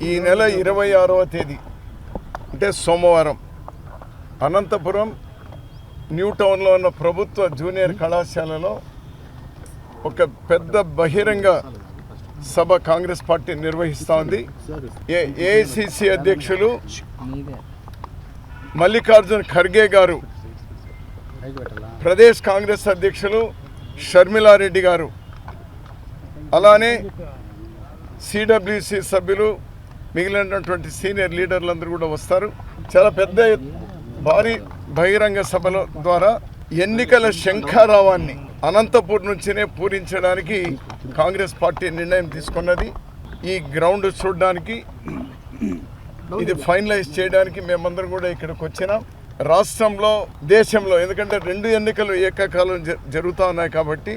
ఈ నెల ఇరవై ఆరవ తేదీ అంటే సోమవారం అనంతపురం న్యూ టౌన్లో ఉన్న ప్రభుత్వ జూనియర్ కళాశాలలో ఒక పెద్ద బహిరంగ సభ కాంగ్రెస్ పార్టీ నిర్వహిస్తూ ఉంది. ఏ ఏఐసిసి అధ్యక్షులు మల్లికార్జున్ ఖర్గే గారు ప్రదేశ్ కాంగ్రెస్ అధ్యక్షులు షర్మిలారెడ్డి గారు అలానే సిడబ్ల్యూసి సభ్యులు మిగిలినటువంటి సీనియర్ లీడర్లందరూ కూడా వస్తారు. చాలా పెద్ద భారీ బహిరంగ సభల ద్వారా ఎన్నికల శంఖారావాన్ని అనంతపూర్ నుంచినే పూరించడానికి కాంగ్రెస్ పార్టీ నిర్ణయం తీసుకున్నది. ఈ గ్రౌండ్ చూడడానికి ఇది ఫైనలైజ్ చేయడానికి మేమందరం కూడా ఇక్కడికి వచ్చినాం. రాష్ట్రంలో దేశంలో ఎందుకంటే రెండు ఎన్నికలు ఏకకాలం జ- జరుగుతూ ఉన్నాయి కాబట్టి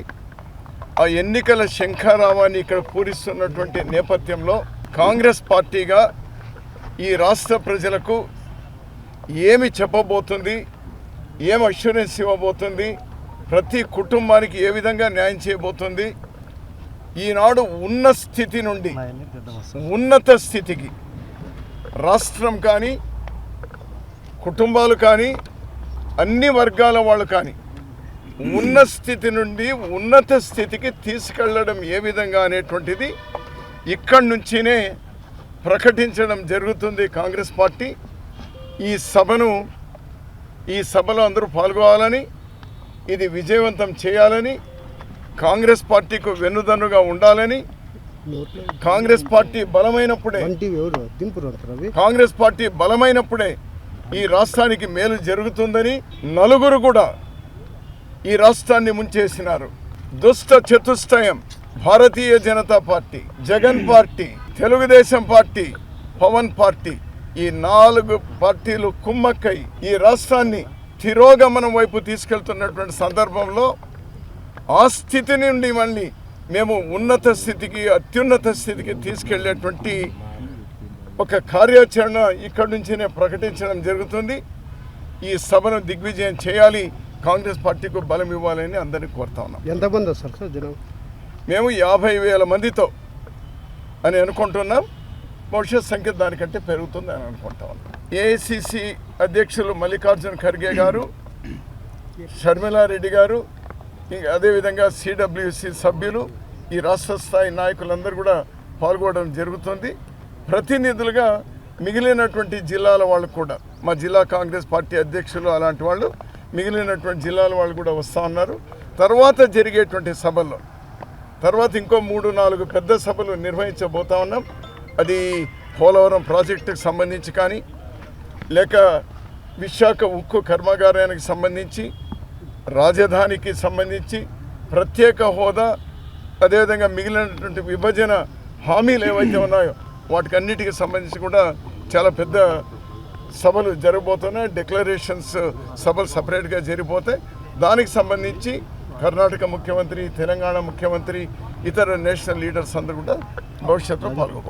ఆ ఎన్నికల శంఖారావాన్ని ఇక్కడ పూరిస్తున్నటువంటి నేపథ్యంలో కాంగ్రెస్ పార్టీగా ఈ రాష్ట్ర ప్రజలకు ఏమి చెప్పబోతుంది ఏం అష్యూరెన్స్ ఇవ్వబోతుంది ప్రతి కుటుంబానికి ఏ విధంగా న్యాయం చేయబోతుంది ఈనాడు ఉన్న స్థితి నుండి ఉన్నత స్థితికి రాష్ట్రం కానీ కుటుంబాలు కానీ అన్ని వర్గాల వాళ్ళు కానీ ఉన్న స్థితి నుండి ఉన్నత స్థితికి తీసుకెళ్ళడం ఏ విధంగా అనేటువంటిది ఇక్కడి నుంచినే ప్రకటించడం జరుగుతుంది కాంగ్రెస్ పార్టీ. ఈ సభను ఈ సభలో అందరూ పాల్గొవాలని ఇది విజయవంతం చేయాలని కాంగ్రెస్ పార్టీకి వెన్నుదన్నుగా ఉండాలని కాంగ్రెస్ పార్టీ బలమైనప్పుడే కాంగ్రెస్ పార్టీ బలమైనప్పుడే ఈ రాష్ట్రానికి మేలు జరుగుతుందని నలుగురు కూడా ఈ రాష్ట్రాన్ని ముంచేసినారు. దుష్ట చతుష్టయం. Bharatiya Janata party Jagan party Telugu Desam party Pawan party ఈ నాలుగు పార్టీలు కుమ్మక్కై ఈ రాష్ట్రాన్ని తిరోగమనం వైపు తీసుకెళ్తున్నటువంటి సందర్భంలో ఆ స్థితి నుండి మళ్ళీ మేము ఉన్నత స్థితికి అత్యున్నత స్థితికి తీసుకెళ్ళేటువంటి ఒక కార్యాచరణ ఇక్కడి నుంచినే ప్రకటించడం జరుగుతుంది. ఈ సభను దిగ్విజయం చేయాలి. కాంగ్రెస్ పార్టీకి బలం ఇవ్వాలని అందరినీ కోరుతా ఉన్నాం. ఎంతమంది వస్తారు సార్ జనం? మేము యాభై వేల మందితో అని అనుకుంటున్నాం. భవిష్యత్ సంఖ్య దానికంటే పెరుగుతుంది అని అనుకుంటాం. ఏఐసిసి అధ్యక్షులు మల్లికార్జున ఖర్గే గారు షర్మిలారెడ్డి గారు ఇంకా అదేవిధంగా సిడబ్ల్యూసి సభ్యులు ఈ రాష్ట్ర స్థాయి నాయకులందరూ కూడా పాల్గొనడం జరుగుతుంది. ప్రతినిధులుగా మిగిలినటువంటి జిల్లాల వాళ్ళు కూడా మా జిల్లా కాంగ్రెస్ పార్టీ అధ్యక్షులు అలాంటి వాళ్ళు మిగిలినటువంటి జిల్లాల వాళ్ళు కూడా వస్తూ ఉన్నారు. తర్వాత జరిగేటువంటి సభల్లో తర్వాత ఇంకో మూడు నాలుగు పెద్ద సభలు నిర్వహించబోతా ఉన్నాం. అది పోలవరం ప్రాజెక్టుకు సంబంధించి కానీ లేక విశాఖ ఉక్కు కర్మాగారానికి సంబంధించి రాజధానికి సంబంధించి ప్రత్యేక హోదా అదేవిధంగా మిగిలినటువంటి విభజన హామీలు ఏవైతే ఉన్నాయో వాటికన్నిటికి సంబంధించి కూడా చాలా పెద్ద సభలు జరగబోతున్నాయి. డిక్లరేషన్స్ సభలు సపరేట్గా జరిగిపోతాయి. దానికి సంబంధించి కర్ణాటక ముఖ్యమంత్రి తెలంగాణ ముఖ్యమంత్రి ఇతర నేషనల్ లీడర్స్ అందరూ కూడా భవిష్యత్తులో పాల్గొబోతున్నారు